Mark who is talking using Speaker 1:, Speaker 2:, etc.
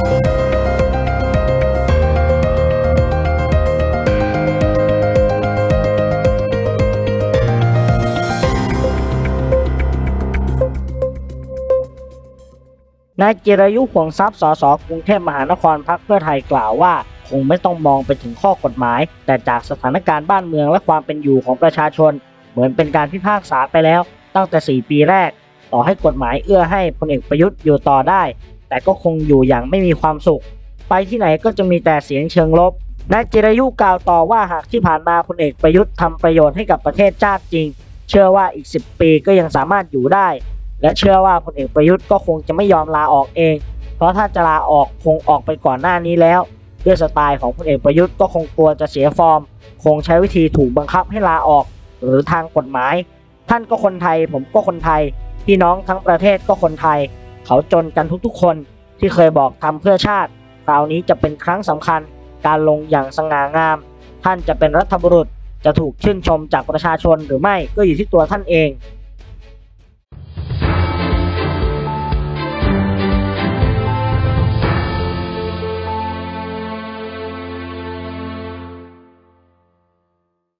Speaker 1: นายจิรายุห่วงทรัพย์ สส กรุงเทพมหานครพักเพื่อไทยกล่าวว่า คงไม่ต้องมองไปถึงข้อกฎหมาย แต่จากสถานการณ์บ้านเมืองและความเป็นอยู่ของประชาชน เหมือนเป็นการพิพากษาไปแล้ว ตั้งแต่ 4 ปีแรก ต่อให้กฎหมายเอื้อให้พลเอกประยุทธ์อยู่ต่อได้ แต่ก็คงอยู่อย่างไม่มีความสุข ไปที่ไหนก็จะมีแต่เสียงเชิงลบนายจิรายุกล่าวต่อว่าหากที่ผ่านมาพลเอกประยุทธ์ทำประโยชน์ให้กับประเทศชาติจริง เชื่อว่าอีก 10 ปีก็ยังสามารถอยู่ได้ และเชื่อว่าพลเอกประยุทธ์ก็คงจะไม่ยอมลาออกเอง เพราะถ้าจะลาออกคงออกไปก่อนหน้านี้แล้ว ด้วยสไตล์ของพลเอกประยุทธ์ก็คงกลัวจะเสียฟอร์ม คงใช้วิธีถูกบังคับให้ลาออก หรือทางกฎหมาย ท่านก็คนไทยผมก็คนไทยพี่น้องทั้งประเทศก็คนไทย เขาจนกันทุกๆคนที่เคยบอกทำเพื่อชาติคราวนี้จะเป็นครั้งสำคัญการลงอย่างสง่างาม ท่านจะเป็นรัฐบุรุษจะถูกชื่นชมจากประชาชนหรือไม่ก็อยู่ที่ตัวท่านเอง